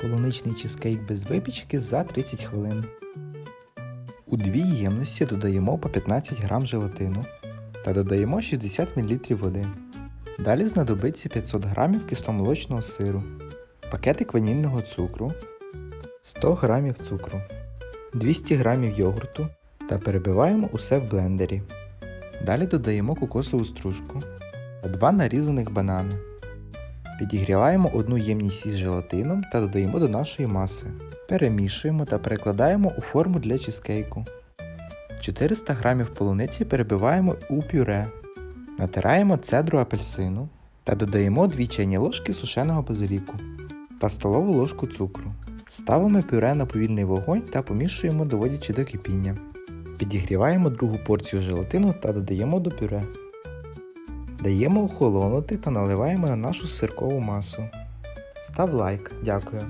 Полуничний чизкейк без випічки за 30 хвилин. У дві ємності додаємо по 15 г желатину та додаємо 60 мл води. Далі знадобиться 500 г кисломолочного сиру, пакетик ванільного цукру, 100 г цукру, 200 г йогурту та перебиваємо усе в блендері. Далі додаємо кокосову стружку та 2 нарізаних банани. Підігріваємо одну ємність із желатином та додаємо до нашої маси. Перемішуємо та перекладаємо у форму для чизкейку. 400 г полуниці перебиваємо у пюре. Натираємо цедру апельсину та додаємо 2 чайні ложки сушеного базиліку та столову ложку цукру. Ставимо пюре на повільний вогонь та помішуємо, доводячи до кипіння. Підігріваємо другу порцію желатину та додаємо до пюре. Даємо охолонути та наливаємо на нашу сиркову масу. Став лайк, дякую.